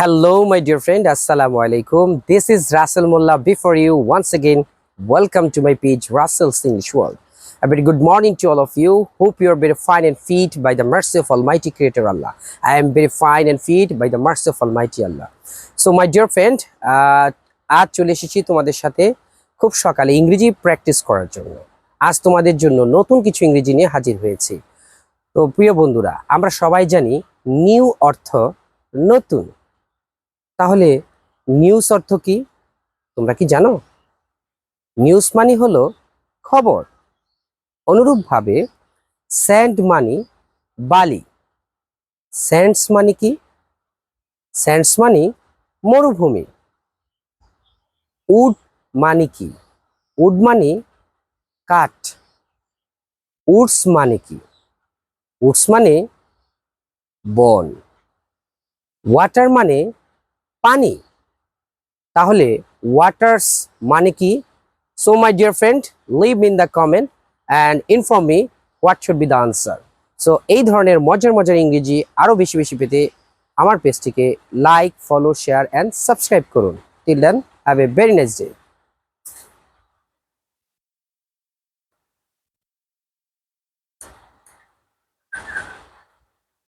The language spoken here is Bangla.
হ্যালো মাই ডিয়ার ফ্রেন্ড আসসালামু আলাইকুম this is Rasel Molla before you once again welcome to my page Rasel English world I very good morning to all of you hope you are very fine and fit by the mercy of all mighty creator Allah I am very fine and fit by the mercy of all mighty Allah so my dear friend আজ চলে এসেছি তোমাদের সাথে খুব সকালে ইংরেজি প্র্যাকটিস করার জন্য। আজ তোমাদের জন্য নতুন কিছু ইংরেজি নিয়ে হাজির হয়েছি। তো, প্রিয় বন্ধুরা, আমরা সবাই জানি নিউ অর্থ নতুন। তাহলে নিউজ অর্থ কি? তোমরা কি জানো? নিউজ মানি হলো খবর। অনুরূপভাবে স্যান্ড মানি বালি। স্যান্ডস মানি কি? স্যান্ডস মানি মরুভূমি। উড মানি কি? উড মানি কাঠ। উডস মানে কি? উডস মানে বন। ওয়াটার মানে পানি। তাহলে ওয়াটার্স মানে কি? So my dear friend leave in the comment and inform me what should be the answer so এই ধরনের মজার মজার ইংরেজি আরও বেশি বেশি পেতে আমার পেজটিকে like follow share and subscribe করুন। Till then have a very nice day